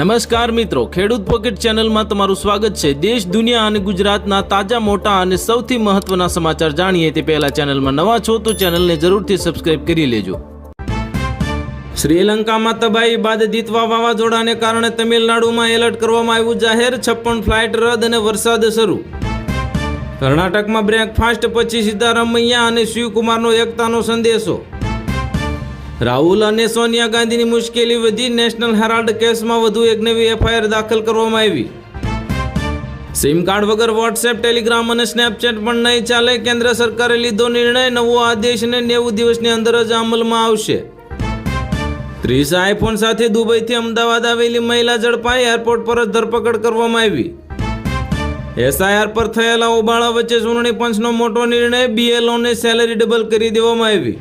નમસ્કાર મિત્રો, ખેડૂત પોકેટ ચેનલમાં તમારું સ્વાગત છે. દેશ, દુનિયા અને ગુજરાતના તાજા, મોટા અને સૌથી મહત્વના સમાચાર જાણીએ તે પહેલા ચેનલમાં નવા છો તો ચેનલને જરૂરથી સબસ્ક્રાઇબ કરી લેજો. શ્રીલંકામાં તબાહી બાદ દીતવા વાવાઝોડાને કારણે તમિલનાડુમાં એલર્ટ કરવામાં આવ્યું જાહેર, છપ્પન ફ્લાઇટ રદ અને વરસાદ શરૂ. કર્ણાટકમાં બ્રેકફાસ્ટ, પછી સિદ્ધારામૈયા અને શિવકુમારનો એકતાનો સંદેશો. રાહુલ અને સોનિયા ગાંધીની મુશ્કેલી વધી નેશનલ હેરાલ્ડ કેસમાં વધુ એક નવી એફઆઈઆર દાખલ કરવામાં આવી. સિમ કાર્ડ વગર વોટ્સએપ, ટેલિગ્રામ અને સ્નેપચેટ પણ નહીં ચાલે. કેન્દ્ર સરકારે લીધો નિર્ણય. નવો આદેશને નેવું દિવસની અંદર જ અમલમાં આવશે. ત્રીસ આઈફોન સાથે દુબઈથી અમદાવાદ આવેલી મહિલા ઝડપાઈ એરપોર્ટ પર જ ધરપકડ કરવામાં આવી. એસઆઈઆર પર થયેલા ઓબાળા વચ્ચે ચૂંટણી પંચનો મોટો નિર્ણય. બીએલઓને સેલેરી ડબલ કરી દેવામાં આવી.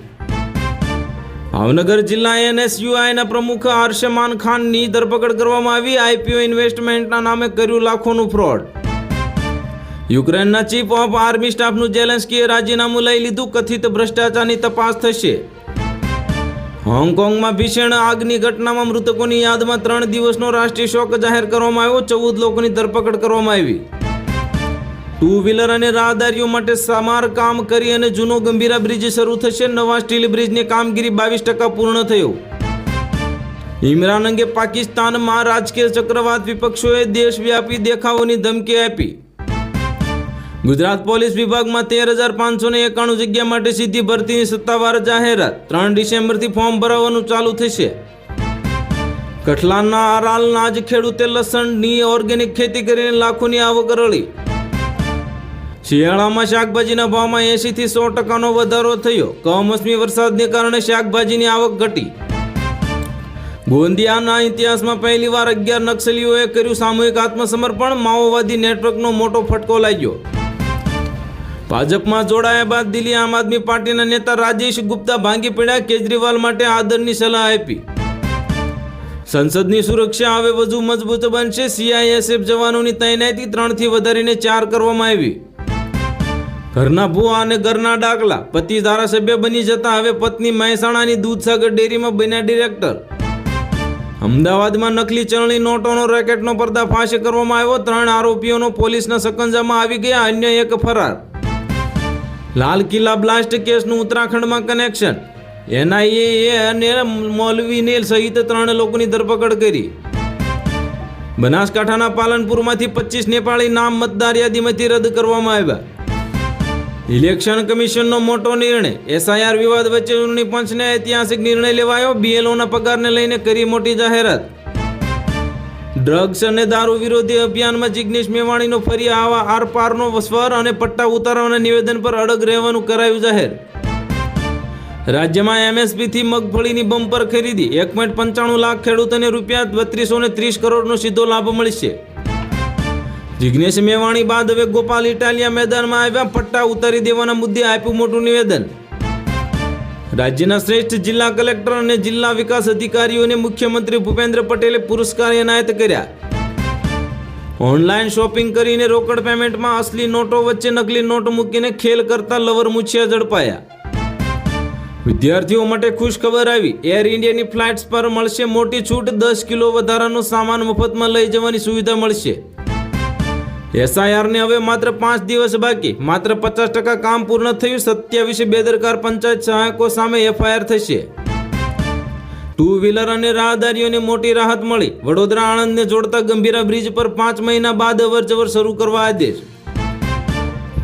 ભાવનગર જિલ્લા એનએસયુઆઈના પ્રમુખ અરશમાન ખાનની ધરપકડ કરવામાં આવી. આઈપીઓ ઇન્વેસ્ટમેન્ટના નામે કર્યું લાખોનું ફ્રોડ. યુક્રેનના ચીફ ઓફ આર્મી સ્ટાફનું જેલેન્સ્કીએ રાજીનામું લઈ લીધું. કથિત ભ્રષ્ટાચારની તપાસ થશે. હોંગકોંગમાં ભીષણ આગની ઘટનામાં મૃતકોની યાદમાં ત્રણ દિવસનો રાષ્ટ્રીય શોક જાહેર કરવામાં આવ્યો. ચૌદ લોકોની ધરપકડ કરવામાં આવી. ટુ વ્હીલર અને રાહદારીઓ માટે સમારકામ કરી અને જૂનો ગંભીરા બ્રિજ શરૂ થશે. નવા સ્ટીલ બ્રિજની કામગીરી બાવીસ ટકા પૂર્ણ થયો. ઇમરાન અંગે પાકિસ્તાનમાં રાજકીય ચક્રવાત વિપક્ષોએ દેશવ્યાપી દેખાવોની ધમકી આપી. ગુજરાત પોલીસ વિભાગમાં તેર હજાર પાંચસો ને એકાણું જગ્યા માટે સીધી ભરતીની સત્તાવાર જાહેરાત. ત્રણ ડિસેમ્બરથી ફોર્મ ભરાવાનું ચાલુ થશે. કઠલાના આરાલના જ ખેડૂતે લસણની ઓર્ગેનિક ખેતી કરીને લાખોની આવક રળી. શિયાળામાં શાકભાજીના ભાવમાં એંશી થી સો ટકાનો વધારો થયો. કમોસમી વરસાદને કારણે શાકભાજીની આવક ઘટી. ગોંદિયાના ઇતિહાસમાં પહેલીવાર અગિયાર નક્સલીઓએ કર્યું સામૂહિક આત્મસમર્પણ. માઓવાદી નેટવર્કનો મોટો ફટકો લાગ્યો. ભાજપમાં જોડાયા બાદ દિલ્હી આમ આદમી પાર્ટીના નેતા રાજેશ ગુપ્તા ભાંગી પડ્યા કેજરીવાલ માટે આદરની સલાહ આપી. સંસદની સુરક્ષા હવે વધુ મજબૂત બનશે. સીઆઈએસએફ જવાનોની તૈનાતી ત્રણથી વધારીને ચાર કરવામાં આવી. ઘરના ભૂવા અને ઘરના ડાકલા પતિ ધારાસભ્ય બની જતા હવે પત્ની મહેસાણાની દૂધસાગર ડેરીમાં બન્યા ડિરેક્ટર. અમદાવાદમાં નકલી ચલણી નોટોનો રેકેટનો પર્દાફાશ કરવામાં આવ્યો, ત્રણ આરોપીઓનો પોલીસના સકંજામાં આવી ગયા, અન્ય એક ફરાર. લાલ કિલ્લા બ્લાસ્ટ કેસનું ઉત્તરાખંડમાં કનેક્શન. એનઆઈએ અને મૌલવીને સહિત ત્રણ લોકોની ધરપકડ કરી. બનાસકાંઠાના પાલનપુરમાંથી પચીસ નેપાળી નામ મતદાર યાદીમાંથી રદ કરવામાં આવ્યા. ઇલેક્શન કમિશનનો મોટો નિર્ણય. એસઆઈઆર વિવાદ વચ્ચે ચૂંટણી પંચને ઐતિહાસિક નિર્ણય લેવાયો. બીએલઓના પગારને લઈને કરી મોટી જાહેરાત. ડ્રગ્સ અને દારૂ વિરોધી અભિયાનમાં જિગ્નેશ મેવાણીનો ફરી આવા આરપારનો સ્વર અને પટ્ટા ઉતારવાના નિવેદન પર અડગ રહેવાનું કરાયું જાહેર. રાજ્યમાં એમએસપીથી મગફળીની બમ્પર ખરીદી. એક પોઈન્ટ પંચાણું લાખ ખેડૂતોને રૂપિયા બત્રીસો ત્રીસ કરોડનો સીધો લાભ મળશે. જિગ્નેશ મેવાણી બાદ હવે ગોપાલ ઇટાલિયા મેદાનમાં આવ્યા. પટ્ટા ઉતારી દેવાના મુદ્દે આપ્યું મોટું નિવેદન. રાજ્યના શ્રેષ્ઠ જિલ્લા કલેક્ટર અને જિલ્લા વિકાસ અધિકારીઓને મુખ્યમંત્રી ભૂપેન્દ્ર પટેલે પુરસ્કાર એનાયત કર્યા. ઓનલાઈન શોપિંગ કરીને રોકડ પેમેન્ટમાં અસલી નોટો વચ્ચે નકલી નોટ મૂકીને ખેલ કરતા લવર મુછિયા ઝડપાયા. વિદ્યાર્થીઓ માટે ખુશ ખબર આવી. એર ઇન્ડિયાની ફ્લાઇટ્સ પર મળશે મોટી છૂટ. દસ કિલો વધારાનો સામાન મફતમાં લઈ જવાની સુવિધા મળશે. એસઆઈઆરને હવે માત્ર પાંચ દિવસ બાકી. માત્ર પચાસ ટકા કામ પૂર્ણ થયું, સત્યાવીસ બેદરકાર પંચાયત સહાયકો સામે એફઆઈઆર થશે. ટુ વ્હીલર અને રાહદારીઓને મોટી રાહત મળી. વડોદરા આણંદને જોડતા ગંભીરા બ્રિજ પર પાંચ મહિના બાદ અવરજવર શરૂ કરવા આદેશ.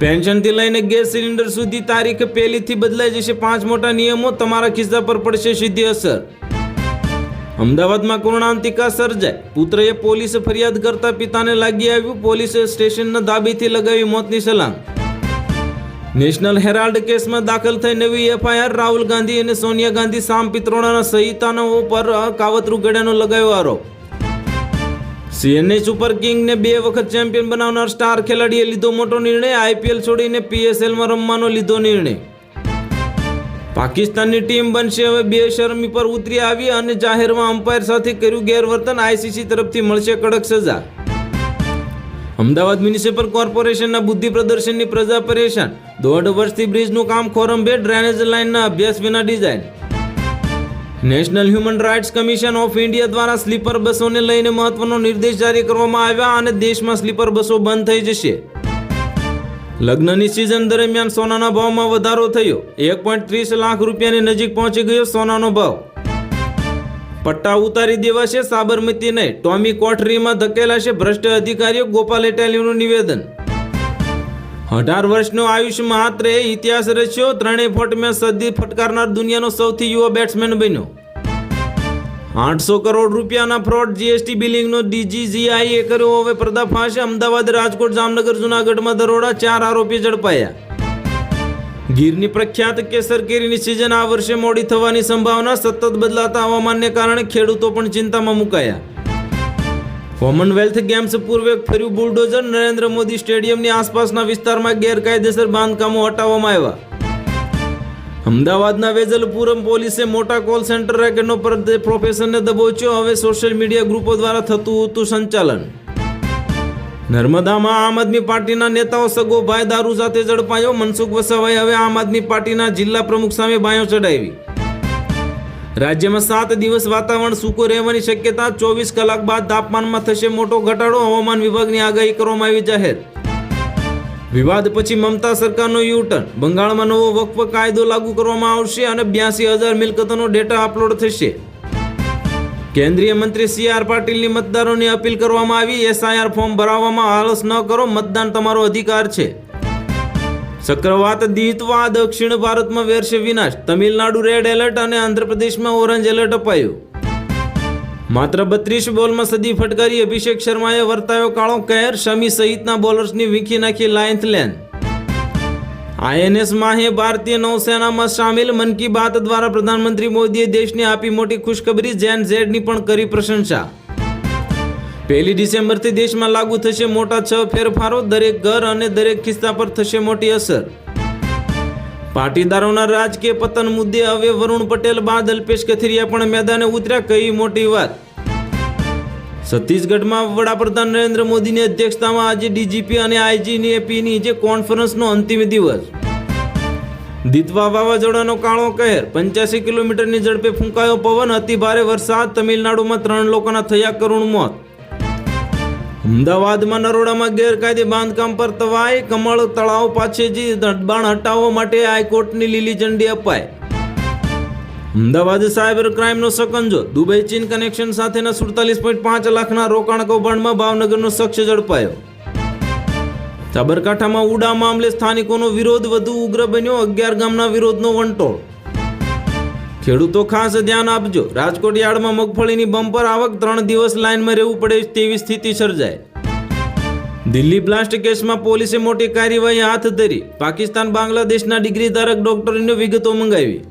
પેન્શનથી લઈને ગેસ સિલિન્ડર સુધી તારીખ પહેલીથી બદલાઈ જશે. પાંચ મોટા નિયમો તમારા ખિસ્સા પર પડશે, સીધી અસર. અમદાવાદમાં કરુણાંતિકા સર્જાય. પુત્રએ પોલીસ ફરિયાદ કરતા પિતાને લાગી આવ્યું. પોલીસ સ્ટેશનના દાબીથી લગાવી મોતની સલામ. નેશનલ હેરાલ્ડ કેસમાં દાખલ થઈ નવી એફઆઈઆર, રાહુલ ગાંધી અને સોનિયા ગાંધી સામ પિત્રોડાના સહિતાનો પર કાવતરું ગળ્યાનો લગાવ્યો આરોપ. સીએનએ સુપર કિંગને બે વખત ચેમ્પિયન બનાવનાર સ્ટાર ખેલાડીએ લીધો મોટો નિર્ણય. આઈપીએલ છોડીને પીએસએલમાં રમવાનો લીધો નિર્ણય. પાકિસ્તાનની ટીમ બનશે. હવે બે શરમી પર ઉતરી આવી અને જાહેરમાં અમ્પાયર સાથે કર્યું ગેરવર્તન. આઈસીસી તરફથી મળશે કડક સજા. અમદાવાદ મ્યુનિસિપલ કોર્પોરેશનના બુદ્ધિ પ્રદર્શનની પ્રજા પરેશાન. દોઢ વર્ષથી બ્રિજનું કામ ખોરંભે ડ્રેનેજ લાઇનના અભ્યાસ વિના design national human rights commission of India દ્વારા સ્લીપર બસોને લઈને મહત્વનો નિર્દેશ જારી કરવામાં આવ્યા અને દેશમાં સ્લીપર બસો બંધ થઈ જશે. લગ્નની સિઝન દરમિયાન સોનાના ભાવમાં વધારો થયો. એક પોઈન્ટ ત્રીસ લાખ રૂપિયાની નજીક પહોંચી ગયો સોનાનો ભાવ. પટ્ટા ઉતારી દેવાશે સાબરમતી નહીં ટોમી કોઠરીમાં ધકેલાશે ભ્રષ્ટ અધિકારીઓ ગોપાલ એટાલીનું નિવેદન. અઢાર વર્ષનો આયુષ માત્ર એ ઇતિહાસ રચ્યો. ત્રણેય ફોટમાં સદી ફટકારનાર દુનિયાનો સૌથી યુવા બેટ્સમેન બન્યો. આઠસો કરોડ રૂપિયાના ફ્રોડ જીએસટી બિલિંગનો ડીજીજીઆઈએ કર્યો. હવે પર્દાફાશ અમદાવાદ, રાજકોટ, જામનગર, જુનાગઢમાં દરોડા ચાર આરોપી ઝડપાયા. ગીરની પ્રખ્યાત કેસર કેરીની સિઝન આ વર્ષે મોડી થવાની સંભાવના સતત બદલાતા હવામાનને કારણે ખેડૂતો પણ ચિંતામાં મુકાયા. કોમનવેલ્થ ગેમ્સ પૂર્વે ફર્યું બુલડોઝર. નરેન્દ્ર મોદી સ્ટેડિયમની આસપાસના વિસ્તારમાં ગેરકાયદેસર બાંધકામો હટાવવામાં આવ્યા. અમદાવાદના વેજલપુરમ પોલીસે મોટા કોલ સેન્ટર રેકેટનો પર- પ્રોફેસરને દબોચ્યો. હવે સોશિયલ મીડિયા ગ્રુપો દ્વારા થતું હતું સંચાલન. નર્મદામાં આમ આદમી પાર્ટીના નેતાઓ સગો ભાઈ દારૂ સાથે ઝડપાયો. મનસુખ વસાવાએ હવે આમ આદમી પાર્ટીના જિલ્લા પ્રમુખ સામે બાયો ચડાવી. રાજ્યમાં સાત દિવસ વાતાવરણ સૂકું રહેવાની શક્યતા. ચોવીસ કલાક બાદ તાપમાનમાં થશે મોટો ઘટાડો. હવામાન વિભાગની આગાહી કરવામાં આવી જાહેર. વિવાદ પછી મમતા સરકારનો યુટર્ન. બંગાળમાં નવો વકફ કાયદો લાગુ કરવામાં આવશે અને બ્યાસી હજાર મિલકતોનો ડેટા અપલોડ થશે. કેન્દ્રીય મંત્રી સી આર પાટીલની મતદારોને અપીલ કરવામાં આવી. એસઆઈઆર ફોર્મ ભરાવવામાં આળસ ન કરો, મતદાન તમારો અધિકાર છે. ચક્રવાત દીતવા દક્ષિણ ભારતમાં વેરશે વિનાશ. તમિલનાડુ રેડ એલર્ટ અને આંધ્રપ્રદેશમાં ઓરેન્જ એલર્ટ અપાયું. માત્ર બત્રીસ બોલમાં સદી ફટકારી અભિષેક શર્માએ વર્તાયો કાળો કહેર, શમી સહિતના બોલર્સની વીખી નાખી લાયન્થ લેન. આઈએનએસ માહે ભારતીય નૌસેનામાં સામેલ મન કી બાત દ્વારા પ્રધાનમંત્રી મોદીએ દેશને આપી મોટી ખુશખબરી જેન ઝેડની પણ કરી પ્રશંસા. પહેલી ડિસેમ્બરથી દેશમાં લાગુ થશે મોટા છ ફેરફારો, દરેક ઘર અને દરેક ખિસ્સા પર થશે મોટી અસર. પાટીદારોના રાજકીય પતન મુદ્દે હવે વરુણ પટેલ બાદ અલ્પેશ કથિરિયા પણ મેદાને ઉતર્યા. કઈ મોટી વાત? છત્તીસગઢમાં વડાપ્રધાન નરેન્દ્ર મોદીની અધ્યક્ષતામાં આજે ડીજીપી અને આઈજીની એપીની જે કોન્ફરન્સનો અંતિમ દિવસ. દિતવા વાવાઝોડાનો કાળો કહેર, પંચ્યાસી કિલોમીટરની ઝડપે ફૂંકાયો પવન, અતિભારે વરસાદ, તમિલનાડુમાં ત્રણ લોકોના થયા કરુણ મોત. અમદાવાદમાં નરોડામાં ગેરકાયદે બાંધકામ પર તવાય કમળ તળાવ પાછેજી દબાણ હટાવવા માટે હાઈકોર્ટની લીલી ઝંડી અપાય અમદાવાદ સાયબર ક્રાઇમનો સકંજો. દુબઈ ચીન કનેક્શન સાથેના સુડતાલીસ પોઈન્ટ પાંચ લાખના રોકાણ કૌભાંડમાં ભાવનગરનો શખ્સ ઝડપાયો. સાબરકાંઠામાં ઉડા મામલે સ્થાનિકોનો વિરોધ વધુ ઉગ્ર બન્યો. અગિયાર ગામના વિરોધનો વંટોળ. ખેડૂતો ખાસ ધ્યાન આપજો. રાજકોટ યાર્ડમાં મગફળીની બમ્પર આવક ત્રણ દિવસ લાઇનમાં રહેવું પડે તેવી સ્થિતિ સર્જાય. દિલ્હી બ્લાસ્ટ કેસમાં પોલીસે મોટી કાર્યવાહી હાથ ધરી. પાકિસ્તાન બાંગ્લાદેશના ડિગ્રી ધારક ડોક્ટરીની વિગતો મંગાવી.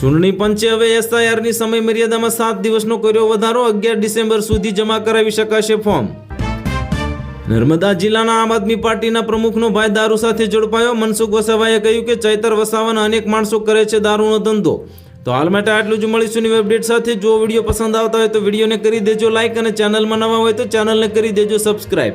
ચૂંટણી પંચે હવે એસઆઈઆરની સમય મર્યાદામાં સાત દિવસનો કર્યો વધારો. અગિયાર ડિસેમ્બર સુધી જમા કરાવી શકાશે ફોર્મ. નર્મદા જિલ્લાના આમ આદમી પાર્ટીના પ્રમુખનો ભાઈ દારૂ સાથે ઝડપાયો. મનસુખ વસાવાએ કહ્યું કે ચૈતર વસાવાના અનેક માણસો કરે છે દારૂનો ધંધો. તો હાલ માટે આટલું જ મળીશું નવી અપડેટ સાથે. જો વીડિયો પસંદ આવતા હોય તો વિડીયોને કરી દેજો લાઇક અને ચેનલમાં નવા હોય તો ચેનલને કરી દેજો સબસ્ક્રાઈબ